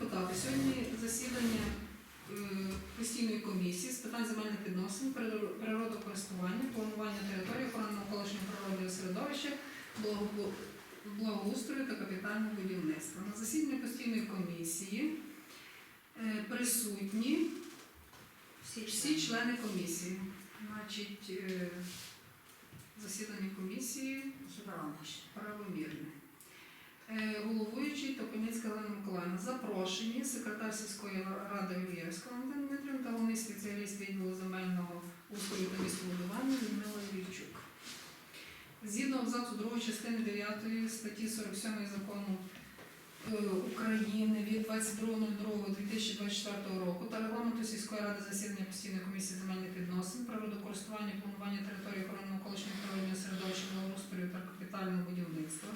депутати, сьогодні засідання постійної комісії з питань земельних відносин, прир- природокористування, планування території, охорони навколишнього природного середовища, благоустрою та капітального будівництва. На засіданні постійної комісії е, присутні всі члени комісії. Значить, е, засідання комісії правомірне. Е, Головуючий Топоніцька Олена Миколаївна запрошені секретар сільської ради Ільєвська Валентина та головний спеціаліст відділу земельного устрою та містобудування Людмила Вільчук. Згідно абзацу 2 частини 9 статті 47 закону е, України від 22.02.2024 року та регламенту сільської ради засідання постійної комісії земельних відносин, природокористування, планування території охорони навколишнього природного середовища благоустрою та капітального будівництва.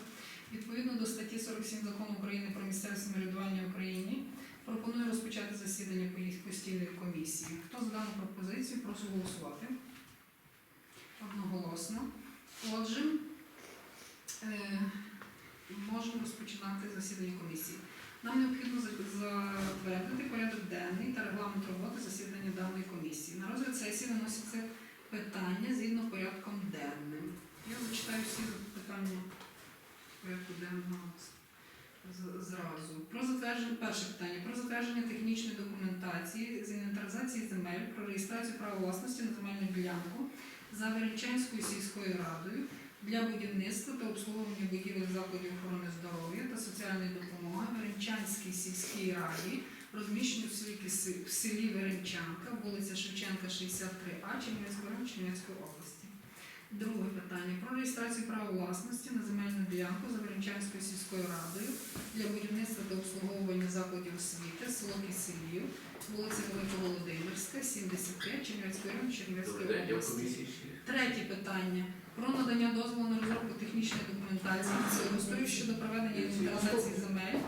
Відповідно до статті 47 закону України про місцеве самоврядування в Україні пропоную розпочати засідання постійної комісії. Хто за дану пропозицію, прошу голосувати. Одноголосно. Отже, е, можемо розпочинати засідання комісії. Нам необхідно затвердити порядок денний та регламент роботи засідання даної комісії. На розгляд сесії виносяться питання згідно порядком денним. Я зачитаю всі питання порядку денного зразу. Про затвердження, перше питання, про затвердження технічної документації з інвентаризації земель, про реєстрацію права власності на земельну ділянку за Веренчанською сільською радою для будівництва та обслуговування будівель закладів охорони здоров'я та соціальної допомоги Веренчанській сільській раді, розміщені в селі, Киси- в селі Веренчанка, вулиця Шевченка, 63А, Чернівецького району Чернівецької області. Друге питання. Про реєстрацію права власності на земельну ділянку Заверенчанською сільською радою для будівництва та обслуговування закладів освіти, село Киселів, вулиця Великоволодимирська, 75, Чернівецький район, Чернівецької області. Третє питання. Про надання дозволу на розробку технічної документації землеустрою щодо проведення інвентаризації земель,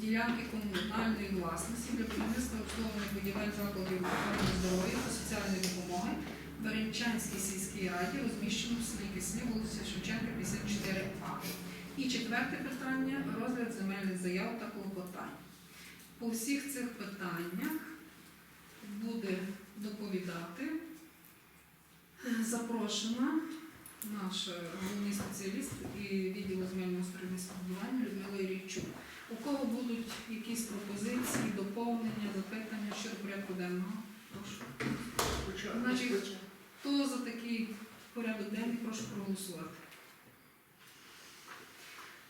ділянки комунальної власності для будівництва обслуговування будівель закладів охорони здоров'я та соціальної допомоги в Веренчанській сільській раді, розміщено в селі Кислі, вулиця Шевченка, 54А. І четверте питання розгляд земельних заяв та клопотань. По всіх цих питаннях буде доповідати запрошена наш головний спеціаліст і відділу земельного споживання Людмила Ірійчук. У кого будуть якісь пропозиції, доповнення, запитання щодо порядку денного? Прошу. Значить, хто за такий порядок денний, прошу проголосувати.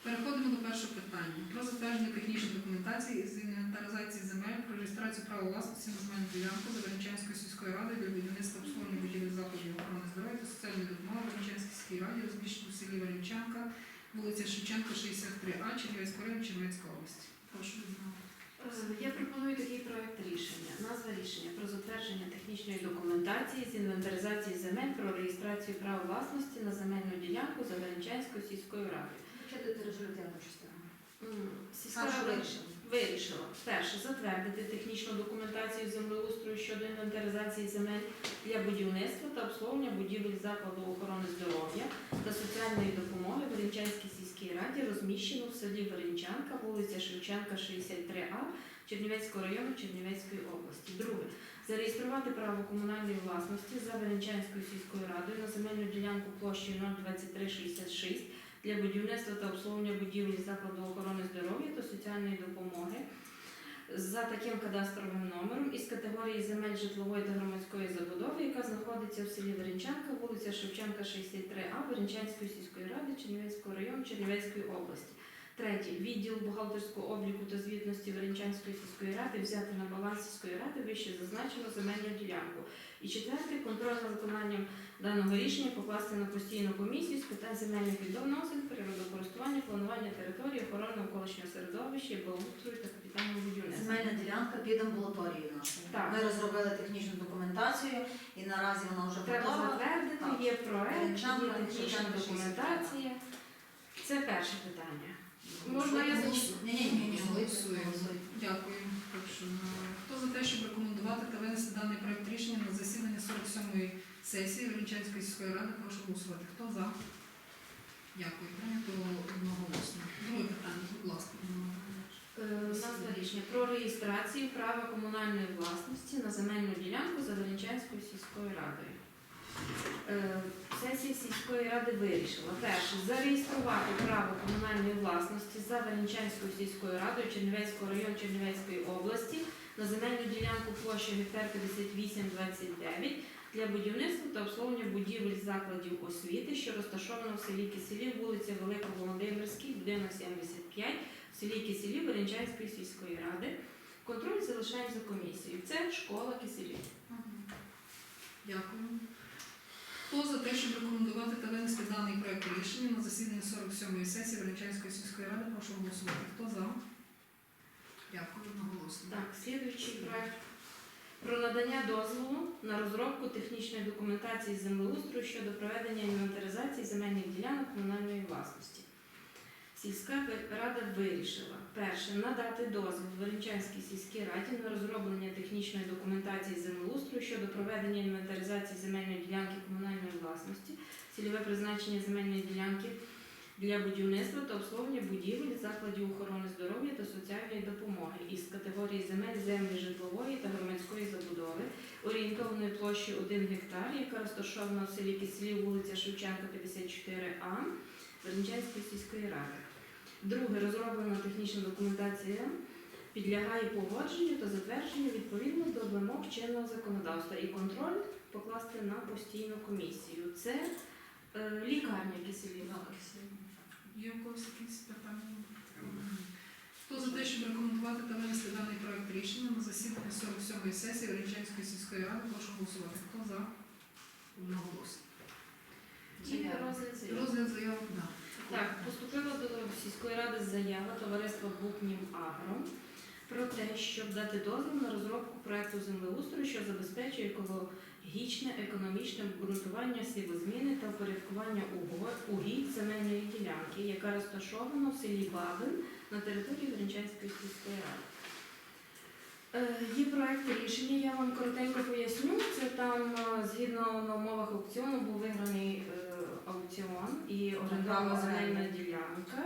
Переходимо до першого питання. Про затвердження технічної документації з інвентаризації земель, про реєстрацію права власності на земельну ділянку за Веренчанською сільською радою для будівництва обслуговування будівель закладів охорони здоров'я та соціальної допомоги в Веренчанській сільській раді, розміщено в селі Веренчанка, вулиця Шевченка, 63А, Чернівецького району, Чернівецької області. Прошу Людмила. Е, Я пропоную такий проект рішення. Назва рішення про затвердження технічної документації з інвентаризації земель про реєстрацію права власності на земельну ділянку за Веренчанською сільською радою. Вчити результативну частину. Сільська рада вирішила. вирішила перше затвердити технічну документацію землеустрою щодо інвентаризації земель для будівництва та обслуговування будівель закладу охорони здоров'я та соціальної допомоги в сільській раді, розміщено в селі Веренчанка, вулиця Шевченка, 63А, Чернівецького району Чернівецької області. Друге. Зареєструвати право комунальної власності за Веренчанською сільською радою на земельну ділянку площею 02366 для будівництва та обслуговування будівлі закладу охорони здоров'я та соціальної допомоги за таким кадастровим номером із категорії земель житлової та громадської забудови, яка знаходиться в селі Веренчанка, вулиця Шевченка, 63А, Веренчанської сільської ради Чернівецького району Чернівецької області. Третє. Відділ бухгалтерського обліку та звітності Веренчанської сільської ради взяти на баланс сільської ради вище зазначену земельну ділянку. І четверте. Контроль за виконанням даного рішення покласти на постійну комісію з питань земельних відносин, природокористування, планування території, охорони навколишнього середовища, благоустрою та капітального будівництва. Земельна ділянка під амбулаторією нашою. Так. Ми розробили технічну документацію і наразі вона вже Треба готова. затвердити, Так. є проект, є технічна документація. Це перше питання. Можна я зачитаю? Ні, ні, ні, ні, Голосуємо. Дякую. Прошу. Е, Хто за те, щоб рекомендувати та винести даний проект рішення на засідання 47-ї сесії сільської ради, прошу голосувати. Хто за? Дякую. Прийнято одноголосно. Друге питання, будь ласка. Ірина рішення про реєстрацію права комунальної власності на земельну ділянку за Величанською сільською радою. Е, Сесія сільської ради вирішила перше зареєструвати право комунальної власності за Величанською сільською радою Чернівецького району Чернівецької області на земельну ділянку площі гектар 5829 для будівництва та обслуговування будівель закладів освіти, що розташовано в селі Киселі, вулиця Великоволодимирській, будинок 75, в селі Киселі Веренчанської сільської ради. Контроль залишаємо за комісією. Це школа Киселі. Дякую. Хто за те, щоб рекомендувати та винести даний проект рішення на засідання 47-ї сесії Величанської сільської ради, прошу голосувати. Хто за? Дякую, одноголосно. Так, слідуючий проект про надання дозволу на розробку технічної документації землеустрою щодо проведення інвентаризації земельних ділянок комунальної власності. Сільська рада вирішила перше надати дозвіл Веренчанській сільській раді на розроблення технічної документації землеустрою щодо проведення інвентаризації земельної ділянки комунальної власності, цільове призначення земельної ділянки для будівництва та обслуговування будівель, закладів охорони здоров'я та соціальної допомоги із категорії земель землі житлової та громадської забудови орієнтовною площею 1 гектар, яка розташована в селі Киселі, вулиця Шевченка, 54А Верничанської сільської ради. Друге, розроблена технічна документація підлягає погодженню та затвердженню відповідно до вимог чинного законодавства і контроль покласти на постійну комісію. Це е, лікарня Киселівська. Є у когось якісь питання? Хто за те, щоб рекомендувати та винести даний проект рішення на засідання 47-ї сесії Величанської сільської ради, прошу голосувати. Хто за? Одноголосно. І розгляд заяв. Розгляд заявок, да. Так, поступила до сільської ради заява товариства Букнів Агро про те, щоб дати дозвіл на розробку проекту землеустрою, що забезпечує екологічне, економічне обґрунтування сівозміни та упорядкування уго- угідь земельної ділянки, яка розташована в селі Бабин на території Веренчанської сільської ради. Е, Є проект рішення, я вам коротенько поясню. Це там е, згідно на умовах аукціону був виграний е, аукціон і орендована земельна ділянка.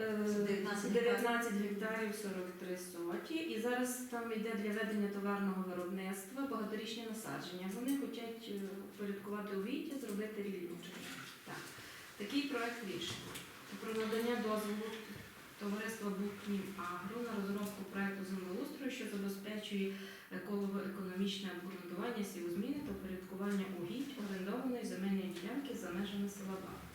Е, 19 19 гектарів 43 соті. І зараз там йде для ведення товарного виробництва багаторічні насадження. Вони хочуть е, впорядкувати увійття, зробити рівнюче. Так. Такий проект рішення. Про надання дозволу товариства Букнів Агро на розробку проекту землеустрою, що забезпечує еколого-економічне обґрунтування сівозміни та упорядкування угідь орендованої земельної ділянки за межами села Баб.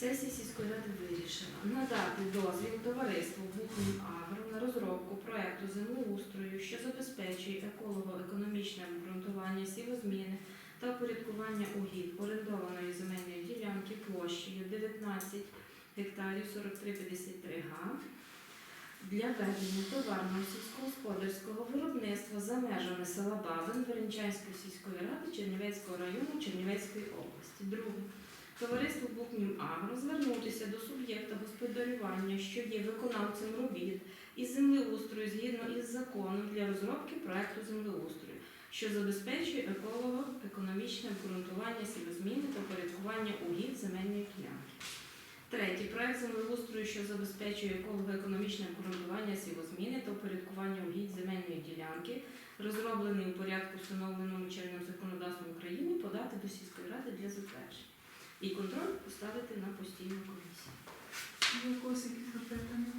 Сесія сільської ради вирішила надати дозвіл товариству Букнів Агро на розробку проекту землеустрою, що забезпечує еколого-економічне обґрунтування сівозміни та упорядкування угідь орендованої земельної ділянки площею 19 гектарів 43,53 га для ведення товарного сільськогосподарського виробництва за межами села Бабин Веренчанської сільської ради Чернівецького району Чернівецької області. Друге. Товариство Букнів Агро звернутися до суб'єкта господарювання, що є виконавцем робіт із землеустрою згідно із законом для розробки проекту землеустрою, що забезпечує еколого-економічне обґрунтування сівозміни та порядкування угідь земельної ділянки. Третій проект землеустрою, що забезпечує еколого-економічне обґрунтування сівозміни та упорядкування угідь земельної ділянки, розроблений у порядку, встановленому чинним законодавством України, подати до сільської ради для затвердження. І контроль поставити на постійну комісію. Є у когось якісь запитання?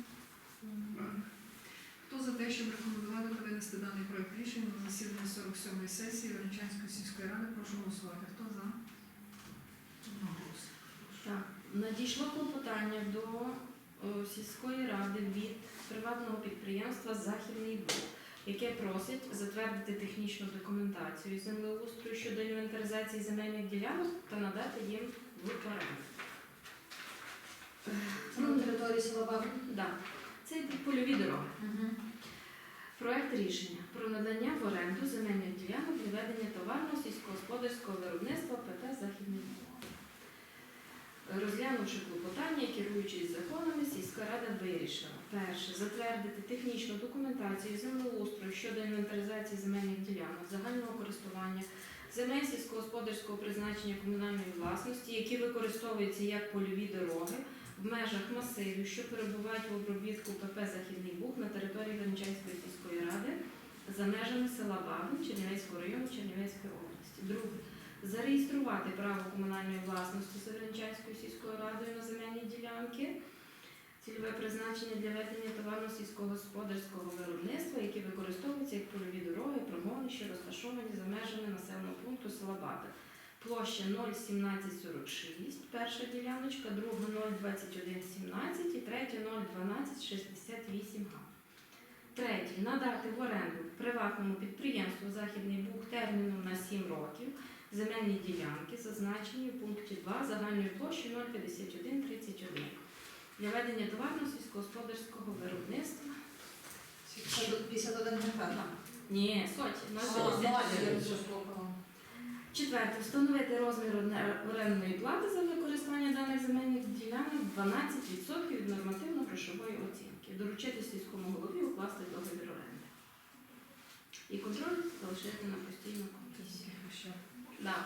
Хто за те, щоб рекомендувати та винести даний проект рішення на засідання 47-ї сесії Величанської сільської ради, прошу голосувати. Хто за? Одноголосно. Так, надійшло клопотання до сільської ради від приватного підприємства Західний Буг, яке просить затвердити технічну документацію землеустрою щодо інвентаризації земельних ділянок та надати їм. Це на території села Бабин. Да. Це йдуть польові дороги. Угу. Проект рішення про надання в оренду земельних ділянок для ведення товарного сільськогосподарського виробництва ПТ Західний Буг. Розглянувши клопотання, керуючись законами, сільська рада вирішила перше затвердити технічну документацію землеустрою щодо інвентаризації земельних ділянок загального користування, земель сільськогосподарського призначення комунальної власності, які використовуються як польові дороги в межах масивів, що перебувають в обробітку ПП Західний Буг на території Генчанської сільської ради за межами села Багу Чернівецького району Чернівецької області. Друге. Зареєструвати право комунальної власності Северенчанською сільською радою на земельні ділянки цільове призначення для ведення товарно сільськогосподарського виробництва, які використовуються як польові дороги, промони, що розташовані за межами населеного пункту села Бабин. Площа 01746, перша діляночка, друга 02117 і третя 01268 га. Третє. Надати в оренду приватному підприємству Західний Буг терміном на 7 років земельні ділянки, зазначені в пункті 2 загальною площею 05131 для ведення товарно сільськогосподарського виробництва. 51 гектар. Ні, соті, А, 050. я вже слухала. Четверте. Встановити розмір орендної плати за використання даних земельних ділянок 12% від нормативно-грошової оцінки. Доручити сільському голові укласти договір оренди. І контроль залишити на постійну комісію. Да.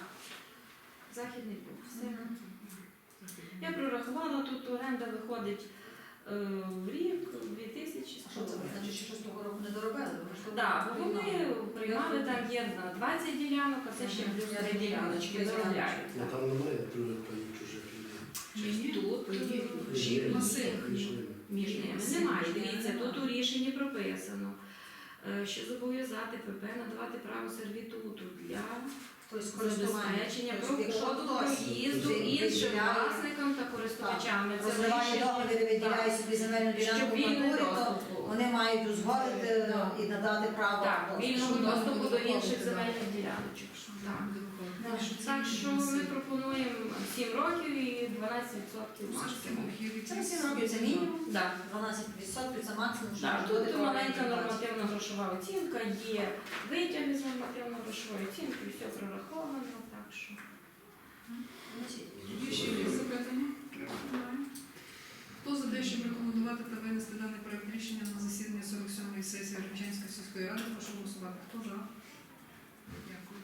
Західний був. Все. Я прорахувала, тут оренда виходить е, в рік 2000. А що це значить, що того року не доробили? Так, бо вони приймали. там є на 20 ділянок, а це ще плюс три діляночки заробляють. Ну там немає других паїв чужих людей. Тут Жі- масив. Між ними. немає. Дивіться, тут у рішенні прописано, е, що зобов'язати ПП надавати право сервітуту для Тобто користування. проходу проїзду іншим власникам та користувачами. Це Розриває договір виділяє собі земельну ділянку в натурі, то вони мають узгодити і надати право. Так, доступу. вільного доступу до інших земельних діляночок. Так. Що ми пропонуємо 7 років і 12% максимум. Це всі років, це мінімум. Так. 12% це максимум, Так, тут маленька оренда. нормативна грошова оцінка, є витяги з нормативно грошової оцінки, все прораховано, так що. Є ще якісь запитання? Хто за те, щоб рекомендувати та винести даний проект рішення на засідання 47-ї сесії Рівчанської сільської ради, прошу голосувати. Хто за? Дякую.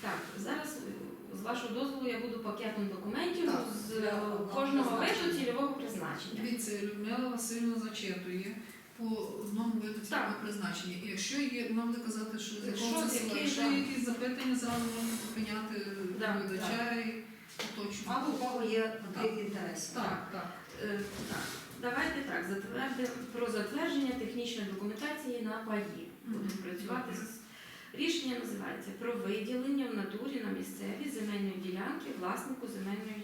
Так, зараз е, з вашого дозволу я буду пакетом документів Так, з для е, одного кожного виду призначення. цільового призначення. Дивіться, Людмила Васильівна зачитує по одному виду цільового призначення. І якщо є, вона буде казати, що з Якщо якого це села, якщо є якісь запитання, зразу можна зупиняти Да, доповідача і уточнювати. Або у кого є конфлікт інтересів. Так, так. Е, Так, давайте так, затвердимо про затвердження технічної документації на паї. Будемо працювати з рішення називається про виділення в натурі на місцеві земельної ділянки власнику земельної.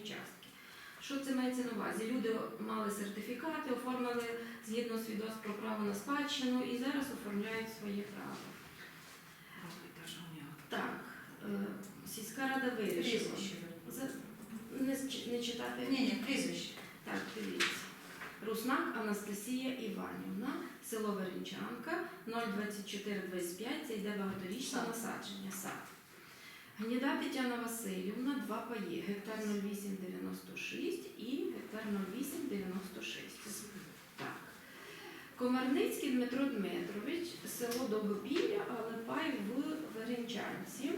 Що це мається на увазі? Люди мали сертифікати, оформили згідно свідоцтв про право на спадщину і зараз оформляють своє право. Так, е, сільська рада вирішила. Не, не читати? Ні, ні, прізвище. Так, дивіться. Руснак Анастасія Іванівна, село Веренчанка, 02425, це йде багаторічне насадження, сад. Гніда Тетяна Васильівна, два паї, гектар 0896 і гектар 0896. Так. Комарницький Дмитро Дмитрович, село Довгопілля, але пай в Веренчанці.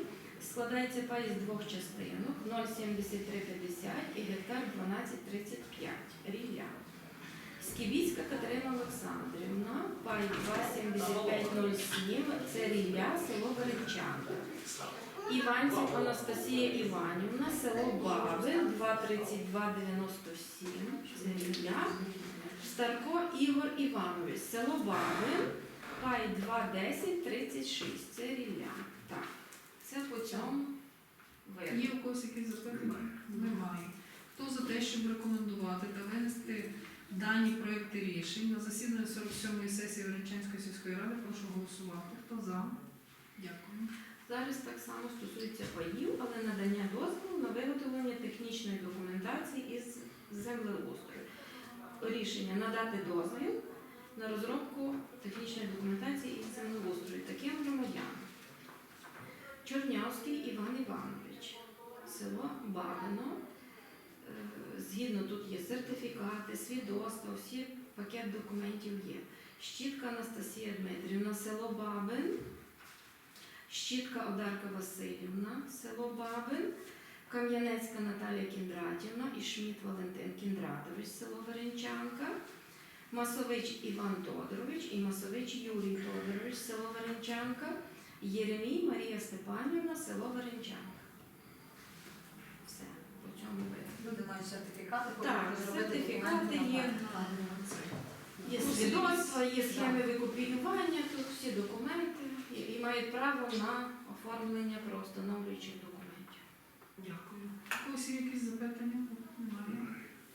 Складається пай з двох частинок 0,7350 і гектар 1235 рілля. Скібіцька Катерина Олександрівна, пай 27507, це рілля, село Веренчанка. Іванців Анастасія Іванівна, село Баби, 23297, це рілля. Старко Ігор Іванович, село Баби, пай 21036, це рілля. Так, це по цьому. Є у когось якісь запитання? Немає. Хто за те, щоб рекомендувати та винести дані проекти рішень на засідання 47-ї сесії Веренчанської сільської ради, прошу голосувати. Хто за? Дякую. Зараз так само стосується паїв, але надання дозволу на виготовлення технічної документації із землеустрою. Рішення надати дозвіл на розробку технічної документації із землеустрою таким громадянам. Чорнявський Іван Іванович, село Бабино. Е, Згідно тут є сертифікати, свідоцтва, всі пакет документів є. Щітка Анастасія Дмитрівна, село Бабин. Щітка Одарка Васильівна, село Бабин, Кам'янецька Наталія Кіндратівна і Шміт Валентин Кіндратович, село Веренчанка, Масович Іван Тодорович і Масович Юрій Тодорович, село Веренчанка, Єремій Марія Степанівна, село Варенчанка. Все, по цьому видно. Люди мають сертифікати, Так, сертифікати є. Є Ну, свідоцтва, є схеми викопіювання, тут всі документи і, і мають право на оформлення правоустановлюючих документів. Дякую. Когось є якісь запитання? Немає.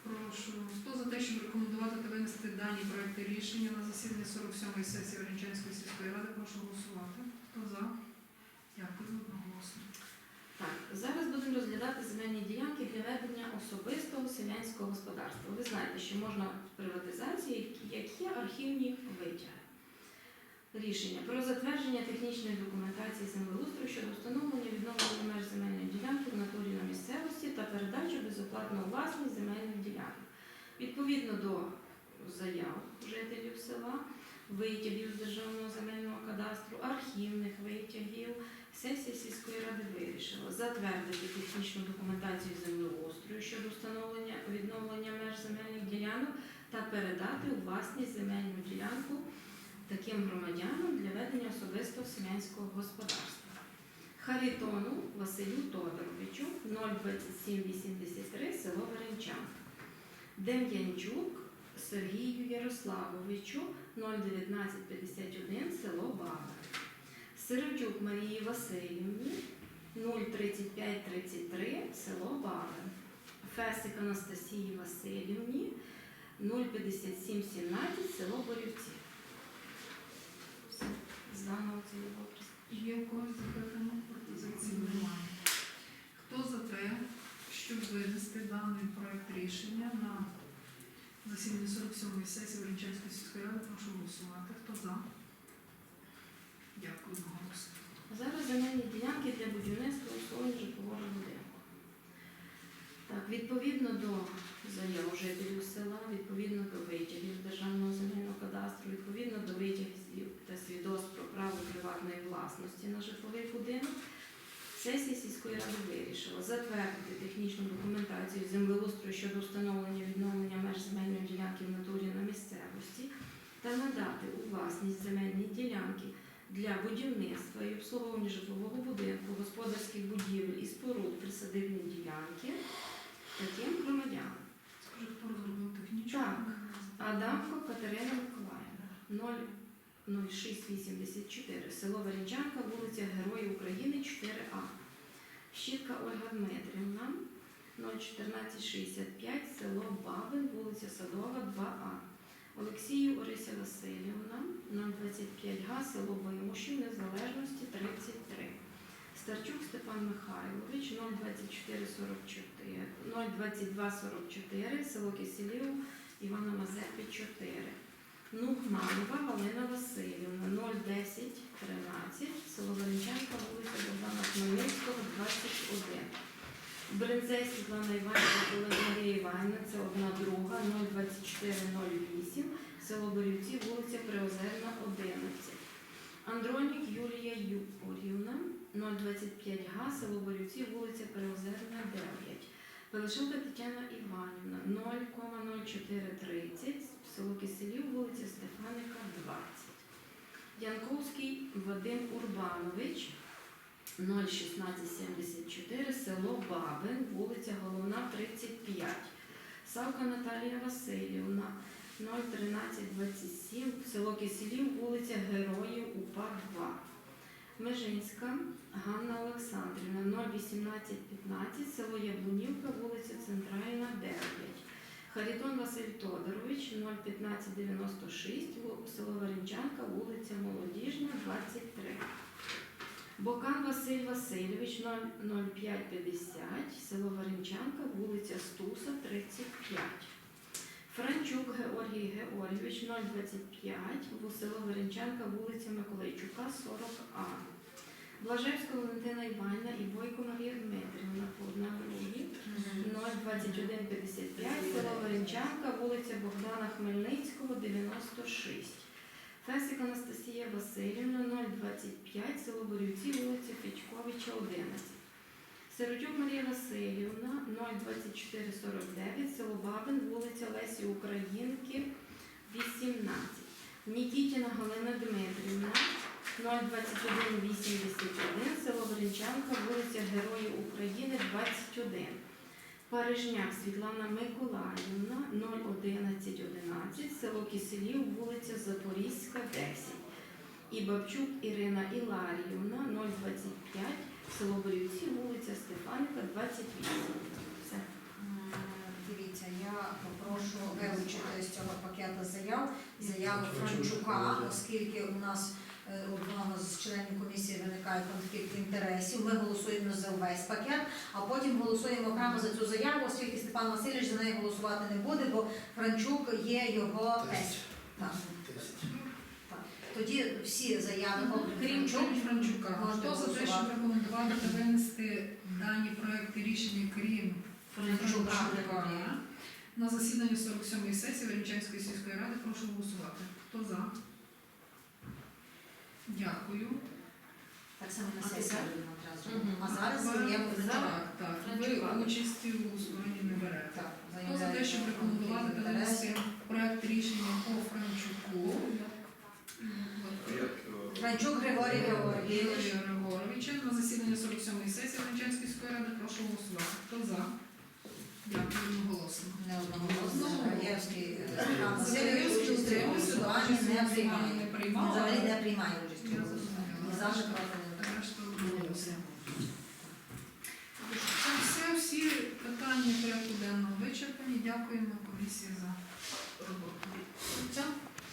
Прошу. Хто за те, щоб рекомендувати та винести дані проекти рішення на засідання 47-ї сесії Оренчанської сільської ради, прошу голосувати. Хто за? Дякую, одноголосно. Так, зараз будемо розглядати земельні ділянки для ведення особистого селянського господарства. Ви знаєте, що можна в приватизації, як є архівні витяги. Рішення про затвердження технічної документації землеустрою щодо встановлення відновлення меж земельної ділянки в натурі на місцевості та передачу безоплатно у власність земельних ділянок. Відповідно до заяв жителів села, витягів з державного земельного кадастру, архівних витягів, Сесія сільської ради вирішила затвердити технічну документацію землеустрою щодо встановлення відновлення меж земельних ділянок та передати у власність земельну ділянку таким громадянам для ведення особистого селянського господарства. Харитону Василю Тодоровичу 02783 село Веренчанка. Дем'янчук Сергію Ярославовичу 01951 село Бабер. Сиротюк Марії Васильівні 03533 село Бавин. Фесик Анастасії Васильівні 05717 село Борівці. Все. З даного цільового призначення. Є у когось? Пропозиції немає. Хто за те, щоб винести даний проект рішення на засідання 47-ї сесії Оренчанської сільської ради, прошу голосувати. Хто за? Дякую, одноголосно. Зараз земельні ділянки для будівництва обслуговування житлового будинку. Так, відповідно до заяв жителів села, відповідно до витягів державного земельного кадастру, відповідно до витягів приватної власності на житловий будинок, сесія сільської ради вирішила затвердити технічну документацію землеустрою щодо встановлення відновлення меж земельної ділянки в натурі на місцевості та надати у власність земельні ділянки для будівництва і обслуговування житлового будинку, господарських будівель і споруд присадибні ділянки таким громадянам. Розробив технічну? Так. Адамко Катерина Миколаївна, 00684, село Варінчанка, вулиця Героїв України, 4А. Щітка Ольга Дмитрівна, 01465, село Бабин, вулиця Садова, 2А. Олексію Орися Васильівна, 025 га, село Боємушів, Незалежності, 33. Старчук Степан Михайлович, 02444, 02244, село Киселів, Івана Мазепи, 4. Нугманова Галина Васильівна, 01013, село Валінчанка, вулиця Богдана Хмельницького, 21. Бринзей Світлана Іванівна, Марія Іванівна, це одна друга, 02408, село Борівці, вулиця Приозерна, 11. Андронік Юлія Юрівна, 025 га, село Борівці, вулиця Приозерна, 9. Пелешилка Тетяна Іванівна, 0,0430, село Киселів, вулиця Стефаника, 20. Янковський Вадим Урбанович, 01674, село Бабин, вулиця Головна, 35. Савка Наталія Васильівна, 01327, село Киселів, вулиця Героїв УПА 2. Межинська Ганна Олександрівна, 01815, село Яблунівка, вулиця Центральна, 9. Харитон Василь Тодорович, 01596, ву- село Варенчанка, вулиця Молодіжна, 23. Бокан Василь Васильович, 0550, село Варенчанка, вулиця Стуса, 35. Франчук Георгій Георгійович, 025, в село Веренчанка, вулиця Миколайчука, 40А. Блажевська Валентина Іванівна і Бойко Марія Дмитрівна по одна другій, 02155, село Веренчанка, вулиця Богдана Хмельницького, 96. Фесик Анастасія Васильівна, 025, село Борівці, вулиця Федьковича, 11. Сиротюк Марія Васильівна, 02449, село Бабин, вулиця Лесі Українки, 18. Нікітіна Галина Дмитрівна, 02181, село Веренчанка, вулиця Героїв України, 21. Парижняк Світлана Миколаївна, 01111, село Киселів, вулиця Запорізька, 10. І Бабчук Ірина Іларіївна, 025, село Борівці, вулиця Стефаника, 28. Все. Дивіться, я попрошу вилучити з цього пакету заяв заяву Франчука, оскільки у нас е, одного з членів комісії виникає конфлікт інтересів. Ми голосуємо за увесь пакет, а потім голосуємо окремо за цю заяву, оскільки Степан Васильович за неї голосувати не буде, бо Франчук є його тесть. Так, так. Тоді всі заяви, Крім Франчук, Франчука, можна хто за те, щоб голосувати. рекомендувати та винести дані проекти рішення, крім Франчука. Франчука, на засіданні 47-ї сесії Верничанської сільської ради, прошу голосувати. Хто за? Дякую. Так само на сесії одразу. А зараз Франчука. Так, так. Ви участі у голосуванні не берете. Так, Хто за те, щоб рекомендувати та винести проект рішення по Франчуку? Франчук Григорій. Юрія Григоровича на засідання 47-ї сесії Верничанської ради, прошу голосувати. Хто за? Дякую, одноголосно. Не одноголосно. Краєвський е, Степан Васильович Заявився, участь у утримався, голосуванні участь у не приймає. Це все, всі питання порядку денного вичерпані. Дякуємо комісії за роботу.